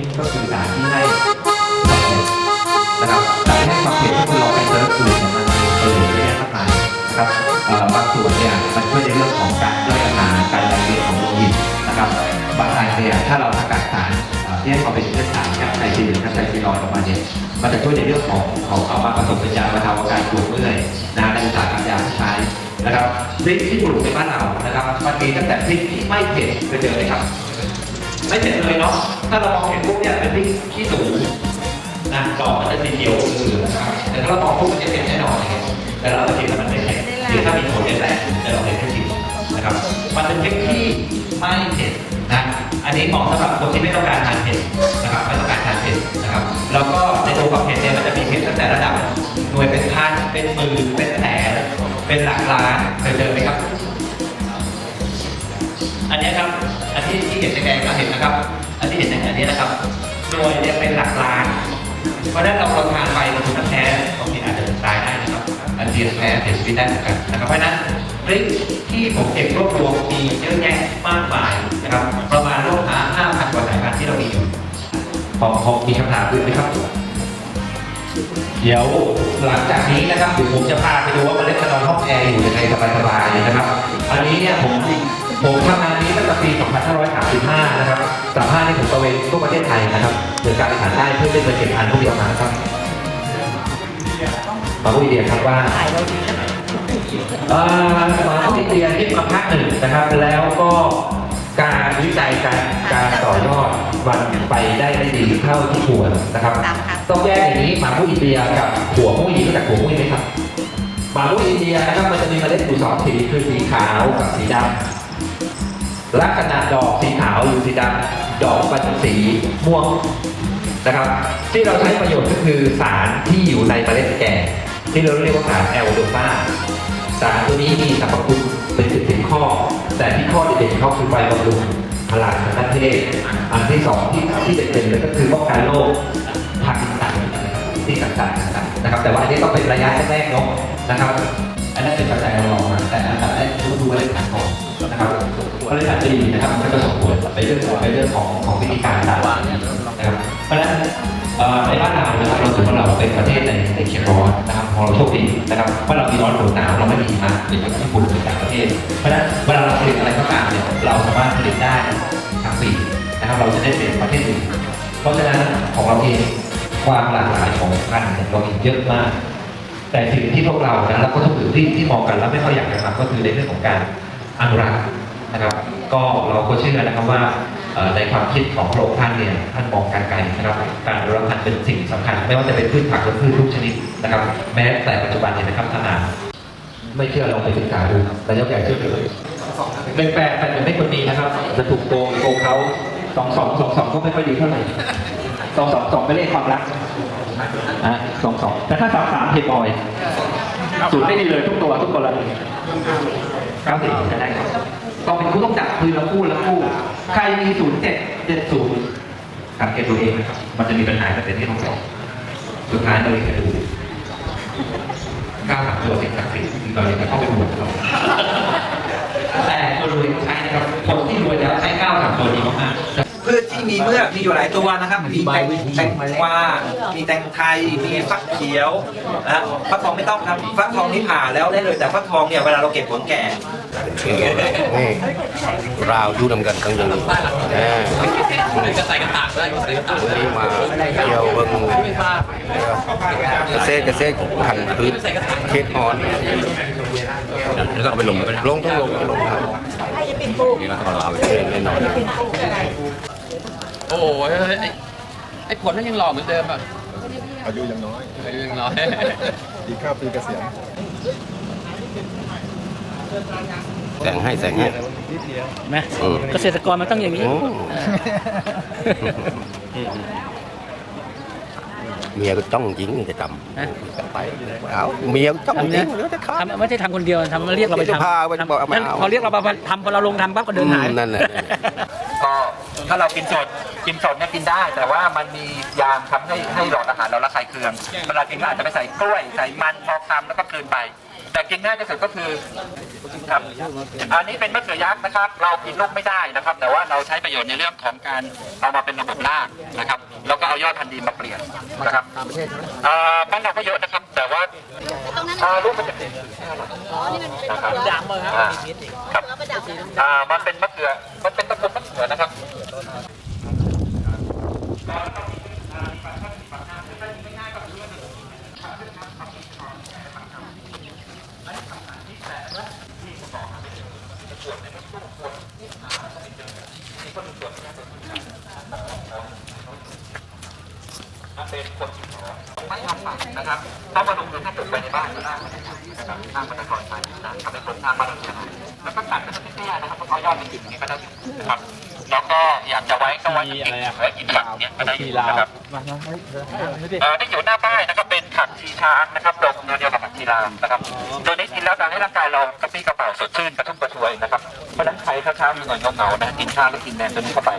นี่ก็คือสารที่ให้ความเผ็ดนะครับสารที่ให้ความเผ็ดที่คุณลองไปเซิร์ชดูเนี่ยมันมีประโยชน์เยอะแยะมากมายนะครับบางส่วนเนี่ยมันช่วยในเรื่องของการย่อยอาหารการไหลเวียนของโลหิตนะครับบางอันเนี่ยถ้าเราสกัดสารที่ให้ความเป็นเชื้อสารกับไตรซีนกับไตรซีนอลออกมาเนี่ยมันจะช่วยในเรื่องของของเอามาผสมเป็นยาบรรเทาอาการปวดเมื่อยนะในอุตสาหกรรมยาที่ใช้นะครับพริกที่ปลูกในบ้านเรานะครับมันมีตั้งแต่พริกที่ไม่เผ็ดเคยเจอไหมครับ ไม่เผ็ดเลยเนาะ ถ้าเรามองเห็นปุ๊บเนี่ยเป็นพริกขี้หนูนะดอกมันจะสีเขียวมือนะครับแต่ถ้าเรามองปุ๊บมันจะเผ็ดแน่นอนนะครับแต่เราจะกินแล้วมันไม่เผ็ดหรือถ้ามีผลแรงๆจะเราเห็นแค่ชิมนะครับ มันเป็นพริกที่ไม่เผ็ดนะอันนี้เหมาะสำหรับคนที่ไม่ต้องการทานเผ็ดนะครับไม่ต้องการทานเผ็ดนะครับแล้วก็ในตัวของเผ็ดเนี่ยมันจะมีเผ็ดตั้งแต่ระดับหน่วยเป็นพันเป็นหมื่นเป็นแสนเป็นหลักล้านเคยเจอไหมครับ อันนี้ครับอันที่ที่เห็นแดงๆเราเห็นนะครับ อันที่เห็นในอันนี้นะครับหน่วยเนี่ยเป็นหลักล้าน เพราะฉะนั้นเราเราทานไปเราถูกแพ้บางทีอาจจะตายได้นะครับอันเดียแพ้เสียชีวิตได้เหมือนกันนะครับเพราะฉะนั้นพริกที่ผมเก็บรวบรวมมีเยอะแยะมากมายนะครับประมาณโลกหา5,000กว่าสายพันธุ์ที่เรามีอยู่พอพอมีคำถามอื่นไหมครับ เดี๋ยวหลังจากนี้นะครับเดี๋ยวผมจะพาไปดูว่าเมล็ดมานอนห้องแอร์อยู่ยังไงสบายๆนะครับ อันนี้เนี่ยผม ผมทำงานนี้ตั้งแต่ปี 2535 นะครับสัมภาษณ์ที่ผมตระเวนทั่วประเทศไทยนะครับเดินการอาหารได้เพื่อเป็นเก็บพันธุ์พวกเดียวมาครับมาพูดไอเดียครับว่าเอ่อมาพูดไอเดียที่มาภาคหนึ่งนะครับ แล้วก็การวิจัยการการต่อยอดมันไปได้ไม่ดีเท่าที่ควรนะครับตามค่ะต้องแยกอย่างนี้หมาพุอินเดียกับหัวพุอินเดียรู้จักหัวพุอินเดียไหมครับหมาพุอินเดียนะครับมันจะมีเมล็ดอยู่สองสีคือสีขาวกับสีดำ ลักษณะดอกสีขาวหรือสีดำดอกมันจะสีม่วงนะครับ ที่เราใช้ประโยชน์ก็คือสารที่อยู่ในเมล็ดแก่ที่เราเรียกว่าสารแอลโดฟาสารตัวนี้มีสรรพคุณเป็นสิบสิบข้อ แต่ที่ข้อเด่นๆเขาคือไปบำรุงพลังทางด้านเพศอันที่สองที่ที่เด่นๆเลยก็คือป้องกันโรคพาร์กินสันที่ต่างๆนะครับ แต่ว่าอันนี้ต้องเป็นระยะแรกๆเนาะนะครับ อันนั้นเป็นปัจจัยรองแต่อันดับแรกคือดูอะไรผ่านก่อน นะครับก็เลยอาจจะดีนะครับมันก็สมควรไปเรื่องของไปเรื่องของของวิธีการต่างๆนะครับเพราะฉะนั้นในบ้านเรานะครับเราถือว่าเราเป็นประเทศในในเขตร้อนนะครับของเราโชคดีนะครับว่าเรามีร้อนฝนหนาวเราไม่มีหิมะหรืออย่างญี่ปุ่นหรือต่างประเทศ เพราะฉะนั้นเวลาเราผลิตอะไรก็ตามเนี่ยเราสามารถผลิตได้ทั้งปีนะครับเราจะได้เป็นประเทศอื่นเพราะฉะนั้นของเราเองความหลากหลายของพันธุ์เนี่ยเรามีเยอะมาก แต่สิ่งที่พวกเรานะแล้วก็ทุกอื่นที่ที่มองกันแล้วไม่ค่อยอยากจะทำก็คือในเรื่องของการ อนุรักษ์นะครับ ก็เราก็เชื่อนะครับว่าในความคิดของพระองค์ท่านเนี่ยท่านมองการไกลนะครับ การอนุรักษ์พันธุ์เป็นสิ่งสำคัญ ไม่ว่าจะเป็นพืชผักหรือพืชทุกชนิดนะครับ แม้แต่ปัจจุบันเนี่ยนะครับขนาดไม่เชื่อเราไปศึกษาดูนายกใหญ่เชื่อเลยหนึ่งแปดแปดหนึ่งไม่ควรมีนะครับจะถูกโกงโกงเขาสองสองสองสองก็ไม่ค่อยดีเท่าไหร่สองสองสองไม่เลขความรักอะสองสองแต่ถ้าสามสามเทบอยสูตรไม่ดีเลยทุกตัวทุกคนละเก้าสิบจะได้ครับต้องเป็นคู่ต้องจับคือละคู่ละคู่ ใครมีศูนย์เจ็ดเจ็ดศูนย์สังเกตตัวเองนะครับ มันจะมีปัญหาประเด็นที่ต้องสองสุดท้ายเราเลยจะดูเก้าสามตัวสิบสักสิบเราเลยจะเข้าไปบวกเขาแต่คนรวยใช้นะครับ คนที่รวยแล้วใช้ก้าวสามตัวดีมากๆ ที่มีเมือกมีอยู่หลายตัวนะครับ มีแตงแตงกวา มีแตงไทย มีฟักเขียวนะฟักทองไม่ต้องครับ ฟักทองนี่ผ่าแล้วได้เลยแต่ฟักทองเนี่ยเวลาเราเก็บผลแก่ นี่ราวอยู่นำกันทั้งยังแหมจะใส่กระถางได้ก็ใส่กระถางวันนี้มาเที่ยวเบิ่งเกษตรเกษตรพันธุ์พืชเขตฮอนแล้วก็เอาไปลงไปลงทั้งลงทั้งลงครับนี่แล้วก็เอาไปเออแน่นอน โอ้ยไอ้ไอ้ผลนั่นยังหล่อเหมือนเดิมอะอายุยังน้อยอายุยังน้อย อีกข้าวปีเกษียณแต่งให้แต่งให้ นะอืมเกษตรกรมันต้องอย่างนี้ โอ้เมียก็จ้องจริงจะจำไปเอาเมียก็จ้องจริงแล้วจะฆ่า ทำไม่ใช่ทำคนเดียวทำมาเรียกเราไปเดี๋ยวจะทำพาไปบอกเอามานั่นเอา พอเรียกเรามาทำพอเราลงทำปั๊บก็เดินหาย อืมนั่นแหละ ก็ ถ้าเรากินสดกินสดเนี่ยกินได้ แต่ว่ามันมียางทำให้ให้หลอดอาหารเราระคายเคืองเวลากินก็อาจจะไปใส่กล้วยใส่มันพอคำแล้วก็กลืนไป แต่กินง่ายที่สุดก็คือครับอันนี้เป็นมะเขือยักษ์นะครับ เรากินลูกไม่ได้นะครับ แต่ว่าเราใช้ประโยชน์ในเรื่องของการเอามาเป็นระบบรากนะครับ แล้วก็เอายอดพันธุ์ดีมาเปลี่ยนนะครับอ่าบ้านเราก็เยอะนะครับ แต่ว่าอ่าลูกมันจะเป็นนะครับดำเลยครับอ่าครับอ่ามันเป็นมะเขือมันเป็นตระกูลมะเขื อนะครับเป็นคนไม่ทำปากนะครับต้องมาลงทุนให้ปลูกไปในบ้านก็ได้นะครับทางมันจะปลอดภัยนะทำเป็นคนทางมาลงทุนแล้วก็ตัดเป็นเตี้ยๆนะครับเพราะยอดเป็นกิ่งอย่างนี้ก็ได้นะครับ แล้วก็อยากจะไว้ก็ไว้กิ่งไว้กินฝักเนี้ยก็ได้นะครับเอ่อที่อยู่หน้าป้ายนะครับเป็นผักชีช้างนะครับดอกเนื้อเดียวกับผักชีลามนะครับตัวนี้กินแล้วทำให้ร่างกายเรากระปรี้กระเป๋าสดชื่นกระทุ่มกระชวยนะครับเพราะฉะนั้นใครเช้าๆมีเงินเหงาๆนะกินข้าวแล้วกินแมนตัวนี้เข้าไป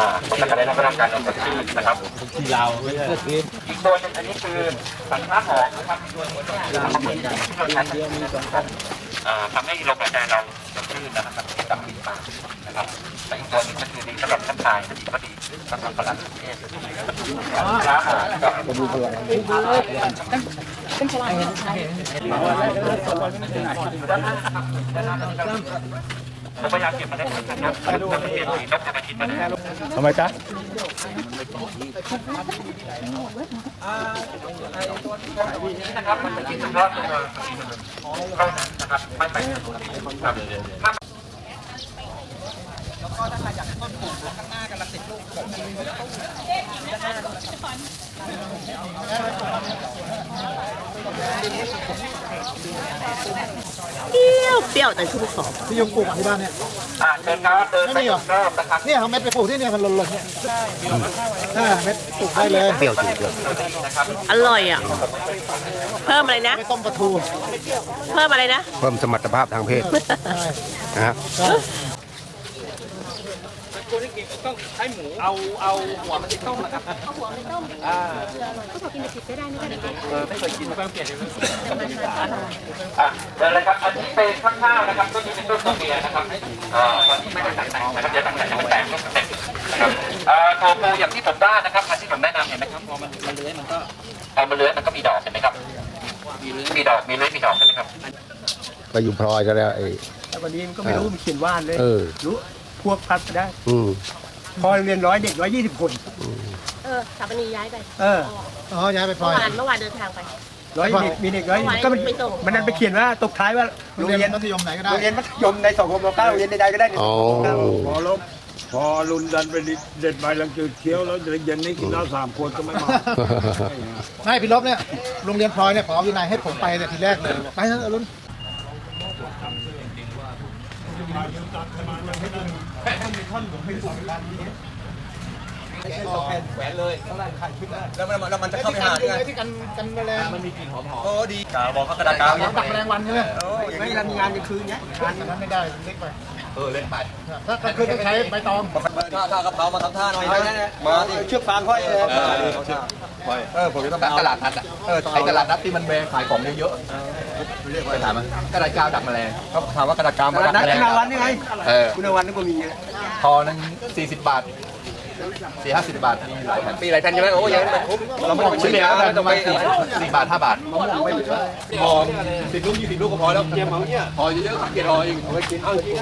อ่าก็จะได้รับร่างกายเราสดชื่นนะครับอีกตัวหนึงอันนี้คือสังฆาหอมนะครับตัวนี้เนี่ยเราเหมือนกันที่เราใช้กันเอ่อทำให้ลมหายใจเราสดชื่นนะครับดับกลิ่นปากนะครับแตัวหนึงก็คือดีสำหรับน้ำลายดีก็ดีสำหรับประหลัดประเทศสังฆาอมกับผมพยายามเก็บมาได้นะครับมันเปลี่ยนสีนกจะมากินมาได้ทำไมจ๊ะนะครับมันจะกินเฉพาะตัวเท่านั้นนะครับไม่ไปครับ เปรี้ยวเปรี้ยวแต่ชุ่มคอที่ยงปลูกที่บ้านเนี่ยอ่าเชิญครับเดินไปรอบนะครับเนี่ยเอาเม็ดไปปลูกที่เนี่ยมันหล่นๆเนี่ยห้าเม็ดปลูกได้เลยเปรี้ยวจริงเลยอร่อยอะ เพิ่มอะไรนะไม่ต้มปลาทู เพิ่มอะไรนะ เพิ่มสมรรถภาพทางเพศนะฮะ เอาเอาหัวมันที่ต้มนะครับอะเดินเลยครับ อันนี้เป็นข้างข้าวนะครับต้นนี้เป็นต้นตัวเมียนะครับอ่าตอนนี้ไม่ได้ตัดแต่งนะครับเดี๋ยวตัดแต่งยังไม่แต่งก็แต่งนะครับอ่าโทโปอย่างที่ผมได้นะครับอันที่ผมแนะนำเห็นไหมครับพอมันมันเลื้อยมันก็พอมันเลื้อยมันก็มีดอกเห็นไหมครับ มีเลื้อยมีดอกมีเลื้อยมีดอกเห็นไหมครับก็อยู่พลอยก็แล้วไอ้แต่วันนี้มันก็ไม่รู้มันเขียนว่านเลยเออรู้ พวกพัดไปได้ อืมพอเรียนร้อยเด็กร้อยยี่สิบคน เออสถาปนีย้ายไปเออ อ๋อย้ายไปพลเมื่ออย วานเมื่อวานเดินทางไป ร้อยเด็กมีเด็กร้อยก็มันไม่ส่ง มันนั่นไปเขียนว่าตกท้ายว่าโรงเรียนมัธยมไหนก็ได้ โรงเรียนมัธยมในสองมเก้าโรงเรียนใดๆก็ได้อ๋อพอลบพอรุนดันไปเด็ดใบลังจืดเคี้ยวแล้วเย็นนี้กินเหล้าสามขวดก็ไม่มา ไม่พี่ลบเนี่ยโรงเรียนพลอยเนี่ยขอวินัยให้ผมไปแต่ทีแรกเลยไปเถอะอรุณ แล้วมันแล้วมันจะเข้าไปหาที่กันที่กันกันแมลงมันมีโอ้ดีกาบอกเขากระดาษกาวเนี่ยดักแมลงวันใช่ไหมไม่ทำงานกลางคืนเนี้ยงานอันนั้นไม่ได้เล็กไป เออเล่นไปถ้ากลางคืนต้องใช้ใบตองถ้าถ้ากระเพรามาทำท่าหน่อยมาดิเชือกฟางค่อยเออเออผมจะต้องเอาตลาดนัดอะเออไอตลาดนัดที่มันแบขายของเยอะๆไปถามมันกระดาษกาวดักแมลงเขาถามว่ากระดาษกาวมาดักนัดแมลคุงณวันนี่ไงเออคุณวันนี่ก็มีทอนึงสี่สิบบาท สี่ห้าสิบบาทมีหลายแผ่นมีหลายท่านใช่ไหมโอ้ยังไม่คุ้มเราไม่ต้องชิ้นเสีเดียยวแล้ก็วปต้อระงมาไปณสี่บาทห้าบาทมะม่วงไม่เหลือพอสิบลูกยี่สิบลูกก็พอแล้วเยี่ยมเนี่ยพอเยอะๆเกียรอเองเอาไปกินเอากินเ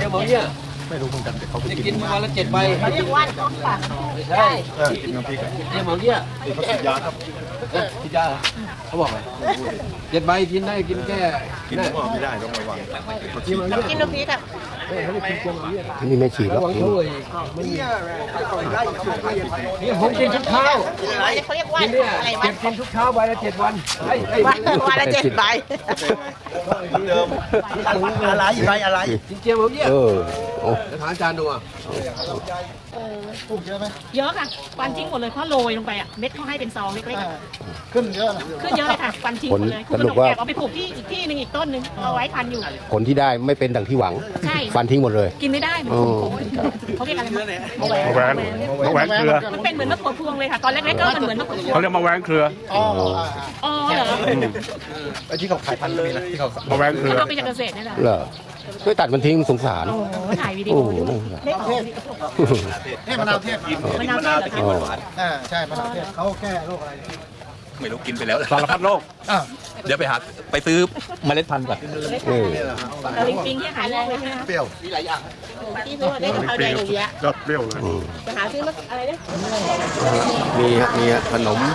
ยี่ยมเนี่ยไม่รู้เหมือนกันแต่เขาไปกินวันละเจ็ดใบเขาเรียกว่านต้มปากใช่เยี่ยมเนี่ยกินยาครับ กินยาเขาบอกไงเจ็ดใบกินได้กินแค่กินก็ไม่ได้ต้องระวังกินน้ำพริกอะนี่ไม่ฉีดแล้วกินนี่ผมกินทุกเช้าเขาเรียกว่านเนี่ยอะไรวะเก็บกินทุกเช้าใบละเจ็ดวันไอ้ไอ้วันวันละเจ็ดใบอะไรอะไรอะไรกินเจียวผมเนี่ยเออโอ้เดี๋ยวถามอาจารย์ดูอะ ปลูกเยอะไหมเยอะค่ะควันทิ้งหมดเลยเพราะโรยลงไปอะเม็ดเขาให้เป็นซองเล็กอ่าขึ้นเยอะนะๆขึ้นเยอะเลยค่ะควันทิ้งหมดเลยผลสรุปว่า แอบเอาไปปลูกที่อีกที่หนึ่งอีกต้นหนึ่งเอาไว้พันอยู่ ผลที่ได้ไม่เป็นดังที่หวัง ใช่ ฟันทิ้งหมดเลย กินไม่ได้เหมือนอ๋อขมๆเขาเรียกอะไรนะมะแวมะแวงงมะแวงเครือมันเป็นเหมือนมะเขือพวงเลยค่ะ ตอนเล็กๆก็มันเหมือนมะเขือพวงเขาเรียกมะแวงเครืออ๋ออ่าอ๋อเหรอไอ้ที่เขาขายพันเลยนะที่เขามะแวงเครือเอาไปจากเกษตรนี่แหละเหรอ ช่วยตัดมันทิ้งสงสาร โอ้โหถ่ายวิดีโอด้วยเล็กออกนี่มะนาวเทศมะนาวเทศเหรอคะอ๋ออ่าใช่มะนาวเทศเขาแก้โรคอะไรไม่รู้กินไปแล้วสารพัดโรคอ่าเดี๋ยวไปหาไปซื้อเมล็ดพันธุ์ก่อนเออตะลิงปิงที่หายโรคเลยใช่ไหมคะเปรี้ยวที่รู้ว่าได้ข้าวแดงอย่างเงี้ยยอดเปรี้ยวเลยไปหาซื้อมะอะไรนะมีฮะมีฮะขนมมี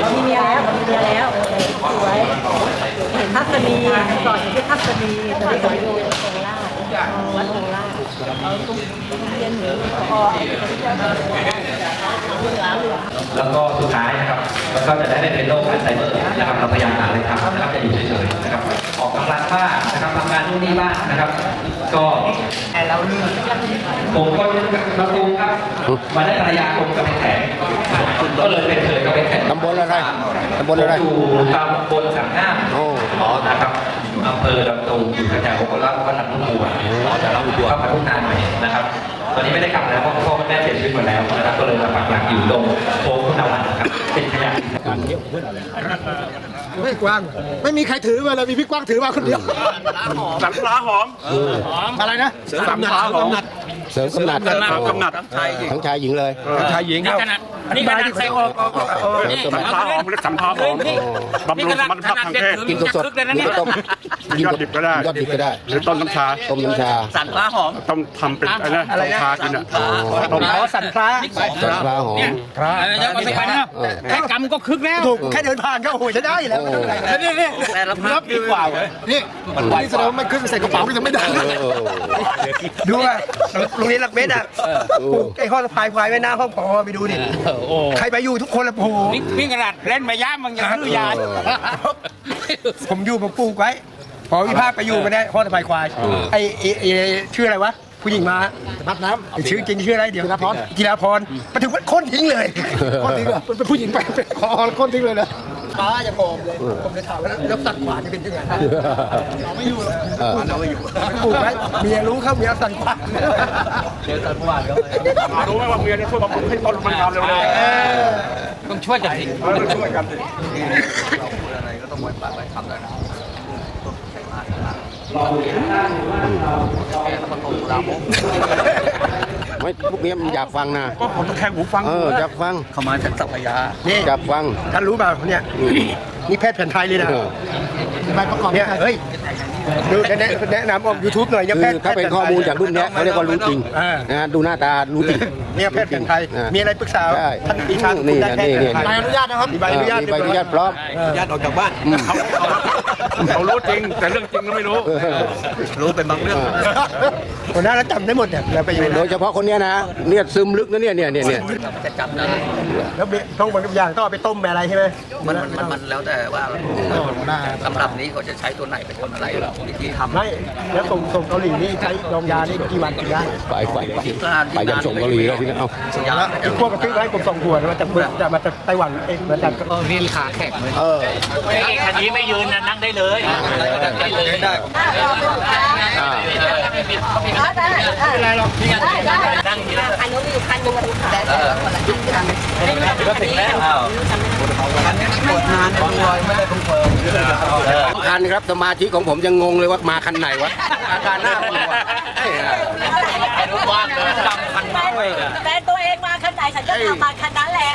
เรามีเมียแล้วมีเมียแล้วสวยเห็น ทัศนีก่อนที่ทัศนีตอนนี้ขออยู่โคราวัดโคราชเอาตุ้มเรียนหนูพอแล้วก็สุดท้ายนะครับแล้วก็จะได้ไม่เป็นโรคอัลไซเมอร์นะครับเราพยายามหาเลยครับนะครับจะอยู่เฉยๆนะครับ กกำลังบ้างนะครับทำงานนู่นนี่บ้างนะครับ ก็ผมก็มาตูมครับมาได้ภรรยาคมกับเป็นแขกก็เลยเป็นเคยกับเป็นแขกตำบลอะไรตำบลอะไรผมอยู่ตำบลสังห้ามโอ้อ๋อนะครับอำเภอลำตูมอยู่แถวๆโคราชวัดลำพูนบัวอ๋อจะลำพูนบัวเข้ามาทุ่งนาหน่อยนะครับตอนนี้ไม่ได้กลับแล้วเพราะพ่อแม่เสียชีวิตหมดแล้วนะครับก็เลยมาปักหลักอยู่ตรงโค้งคุณวันนะครับเป็นขยะไม่กว้าง ไม่มีใครถือมาเลยมีพี่กว้างถือมาคนเดียวสังปลาหอมอะไรนะสังปลาหอมเสริมกำนัดกำนัดทั้งชายหญิงเลยชายหญิงนี่เข้าขนาดนี่ขนาดใส่ออกนี่สังปลาหอมเรียกสังปลาหอมบำรุงสมรรถภาพทางเพศกินสดคึกเลยนะๆเนี่นี่ยก็ต้มยอดดิบก็ได้ยอดดิบก็ได้หรือต้มน้ำชาต้มน้ำชาสันปลาหอมต้องทำเป็นอะไรนะต้มชากินอะต้มอ๋อสันปลาสันปลาหอมพระจะไปไปนะเออแค่กำก็คึกแล้วถูกแค่เดินผ่านก็โอ้โหจะได้แล้วโอ้นี่นี่แต่ละพักดีกว่าเว้ยนี่นี่แสดงว่าไม่ขึ้นใส่กระเป๋ายังไม่ได้เออเออดูอะโรงเรียนหลักเม็ดอะเออปลูกไอ้ข้อสะพายควายไว้หน้าห้องพอไปดูดิโอ้ใครไปอยู่ทุกคนละโอ้โหนี่นี่ขนาดเล่นมาย่ามันยังซื้อยาผมอยู่ผมปลูกไว้พอวิพากษ์ไปอยู่ไม่ได้ข้อสะพายควายไอ้ไอ้ไอ้ชื่ออะไรวะผู้หญิงมานับน้ไอ้ชื่อจริงชื่ออะไรเดี๋ยวจิราพรจิราพรมาถึงว่าโค้นทิ้งเลยำคนทิ้งเหรอเป็นผู้หญิงไปเป็นคอคนทิ้งเลยนะ ป้าอย่าโกมเลย ผมเลยถามว่าแล้วตัดขวานจะเป็นยังไงเราไม่อยู่หรอกเออเราไม่อยู่ปลูกไว้เมียรู้เข้าเมียสั่นขวานรู้ไหมว่าเมียเนี่ยช่วยบำรุงให้ต้นมันงามเร็วต้องช่วยกันสิๆเออช่วยกันสิ ไม่พวกนี้มันอยากฟังนะ ก็ผมต้องแข่งหูฟังเอออยากฟังเขามาจากสัพยานี่อยากฟัง ท่านรู้เปล่าเนี่ยนี่แพทย์แผนไทยเลยนะเออ ใบประกอบเนี่ยเฮ้ยดูแนะแนะนำออกยูทูบหน่อยเนี่ยคืแพอทย์ถ้าเป็นข้อมูลจากรุ่นเนี้ยเขาเรียกว่ารู้จริงอ่านะดูหน้าตารู้จริงเนี่ยแพทย์แผนไทยอ่ามีอะไรปรึกษาใช่ท่านปีชานี่ได้นะแพทย์นี่แผนไทยใบอนุญาตนะครับมีใบอนุญาตมีใบอนุญาตพร้อม ญาติออกจากบ้านอืม เขารู้จริง แต่เรื่องจริงเราไม่รู้เออรู้เป็นบางเรื่อง หัวหน้าแล้วจำได้หมดเนี่ยแล้วไปอยู่โดยเฉพาะคนเนี้ยนะเนี่ยซึมลึกนะเนี่ยเนี่ยเนี่ยเนี่ยแล้วต้องบางอย่างต้องเอาไปต้มไปอะไรใช่ไหมมันมันมันแล้วแต่ว่าสำหรับนี้เขาจะใช้ตัวไหนเป็นคนอะไรวิธีทำไม่แล้วส่งส่งเกาหลีนี่ใช้ดองยานี่กี่วันกินได้ไปไปไปไปยังส่งเกาหลีแล้วพี่นะเอ้าแล้วไอ้พวกกระติ๊กไว้ผมส่งหัวมาจากจากมาจากไต้หวันเองมาจากนี่ขาแข็งเลยเออคันนี้ไม่ยืนนะนั่งได้เลยได้เลยได้อ่าอะไรหรอกคันนู้นมีอยู่คันนึงมาถึงขาก็ถึงแล้วอันนี้กดนานบางวันไม่ได้คอนเฟิร์มคันครับสมาชิกของผมยังงงเลยว่ามาคันไหนวะอาการน่ากลัวเอ้ว่างเลยดำคันมาเลยแฟนตัวเองมาคันไหนฉันก็ทำมาคันนั้นแหละ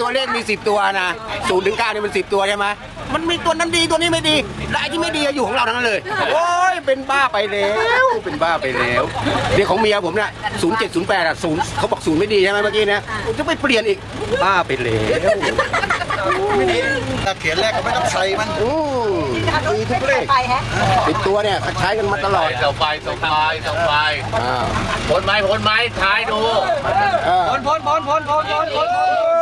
ตัวเลขมี 10 ตัวนะศูนย์ถึงเก้านี่มัน10ตัวใช่ไหมมันมีตัวนั้นดีตัวนี้ไม่ดีและไอ้ที่ไม่ดีอะอยู่ของเราทั้งนั้นเลย โอ้ยเป็นบ้าไปแล้วเป็นบ้าไปแล้วเดี๋ยวของเมียผมเนี่ยศูนย์เจ็ดศูนย์แปดอะศูนย์เขาบอกศูนย์ไม่ดีใช่ไหมเมื่อกี้เนี่ยผมจะไปเปลี่ยนอีกบ้าไปแล้วถ้าเขียนแรกก็ไม่ต้องใส่มันอืมมีทุกเลขไปฮะติดตัวเนี่ยใช้กันมาตลอดเสาไฟเสาไฟเสาไฟอ่าผลไม้ผลไม้ท้ายดูอ่าพ้นพ้นพ้นพ้นพ้นพ้นพ้น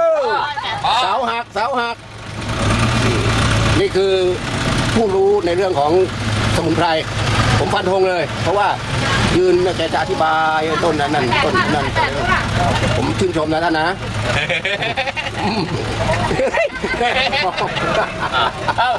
เสาหักเสาหัก นี่คือผู้รู้ในเรื่องของสมุนไพร ผมฟันธงเลย เพราะว่ายืนเนี่ยแกจะอธิบายต้นนั้นนั่นต้นนั้น ผมชื่นชมนะท่านนะเอ้า